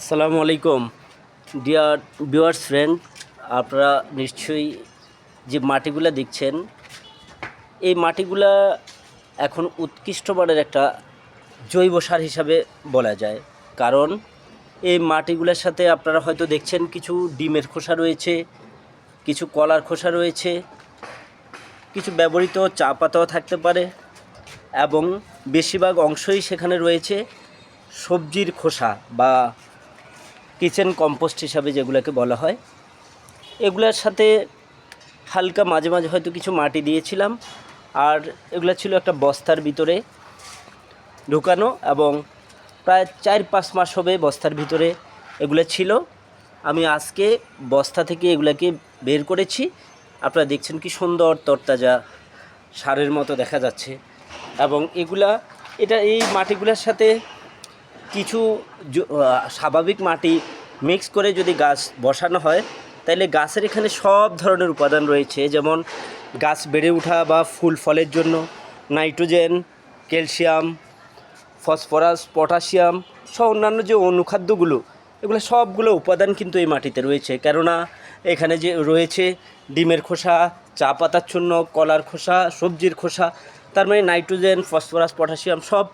আসসালামু আলাইকুম। Dear viewers friend আপনারা নিশ্চয়ই যে মাটিগুলা দেখছেন, এই মাটিগুলা এখন উৎকৃষ্ট মানের একটা জৈব সার হিসাবে বলা যায়। কারণ এই মাটিগুলোর সাথে আপনারা হয়তো দেখছেন কিছু ডিমের খোসা রয়েছে, কিছু কলার খোসা রয়েছে, কিছু ব্যবহৃত চা পাতাও থাকতে পারে এবং বেশিরভাগ অংশই সেখানে রয়েছে সবজির খোসা বা কিচেন কম্পোস্ট হিসাবে যেগুলোকে বলা হয়। এগুলোর সাথে হালকা মাঝে মাঝে হয়তো কিছু মাটি দিয়েছিলাম। আর এগুলো ছিল একটা বস্তার ভিতরে ঢুকানো এবং প্রায় চার পাঁচ মাস হবে বস্তার ভিতরে এগুলো ছিল। আমি আজকে বস্তা থেকে এগুলাকে বের করেছি। আপনারা দেখছেন কি সুন্দর তরতাজা সারের মতো দেখা যাচ্ছে। এবং এগুলা, এটা এই মাটিগুলোর সাথে কিছু স্বাভাবিক মাটি মিক্স করে যদি গাছ বসানো হয় তাহলে গাছের এখানে সব ধরনের উপাদান রয়েছে। যেমন গাছ বেড়ে ওঠা বা ফুল ফলের জন্য নাইট্রোজেন, ক্যালসিয়াম, ফসফরাস, পটাশিয়াম সহ অন্যান্য যে অনুখাদ্যগুলো, এগুলো সবগুলো উপাদান কিন্তু এই মাটিতে রয়েছে। কেননা এখানে যে রয়েছে ডিমের খোসা, চা পাতার চূর্ণ কলার খোসা, সবজির খোসা, তার মানে নাইট্রোজেন, ফসফরাস, পটাশিয়াম সব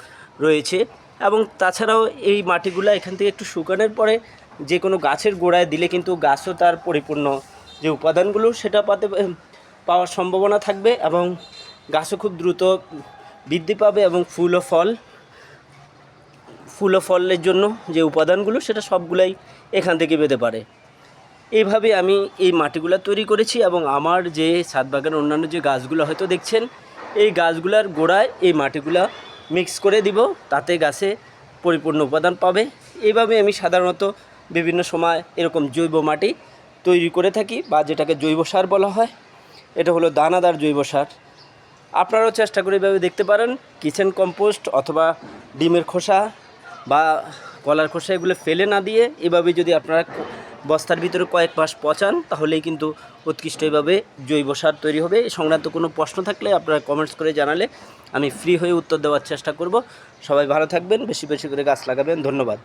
রয়েছে। এবং তাছাড়াও এই মাটিগুলো এখান থেকে একটু শুকানোর পরে যে কোনো গাছের গোড়ায় দিলে কিন্তু গাছও তার পরিপূর্ণ যে উপাদানগুলো সেটা পাতে পাওয়ার সম্ভাবনা থাকবে এবং গাছও খুব দ্রুত বৃদ্ধি পাবে এবং ফুল ও ফল, ফুল ও ফলের জন্য যে উপাদানগুলো সেটা সবগুলাই এখান থেকে পেতে পারে। এইভাবে আমি এই মাটিগুলো তৈরি করেছি এবং আমার যে ছাদ বাগানের অন্যান্য যে গাছগুলো হয়তো দেখছেন, এই গাছগুলোর গোড়ায় এই মাটিগুলো মিক্স করে দিব, তাতে গাছে পরিপূর্ণ উপাদান পাবে। এইভাবে আমি সাধারণত বিভিন্ন সময় এরকম জৈব মাটি তৈরি করে থাকি বা যেটাকে জৈব সার বলা হয়। এটা হলো দানাদার জৈব সার। আপনারাও চেষ্টা করে এভাবে দেখতে পারেন, কিচেন কম্পোস্ট অথবা ডিমের খোসা বা কলার খোসা এগুলো ফেলে না দিয়ে এভাবে যদি আপনারা বস্তার ভিতরে কয়েক মাস পচান, তাহলেই কিন্তু উৎকৃষ্টভাবে জৈব সার তৈরি হবে। সংক্রান্ত কোনো প্রশ্ন থাকলে আপনারা কমেন্টস করে জানালে আমি ফ্রি হয়ে উত্তর দেওয়ার চেষ্টা করব। সবাই ভালো থাকবেন, বেশি বেশি করে গাছ লাগাবেন, ধন্যবাদ।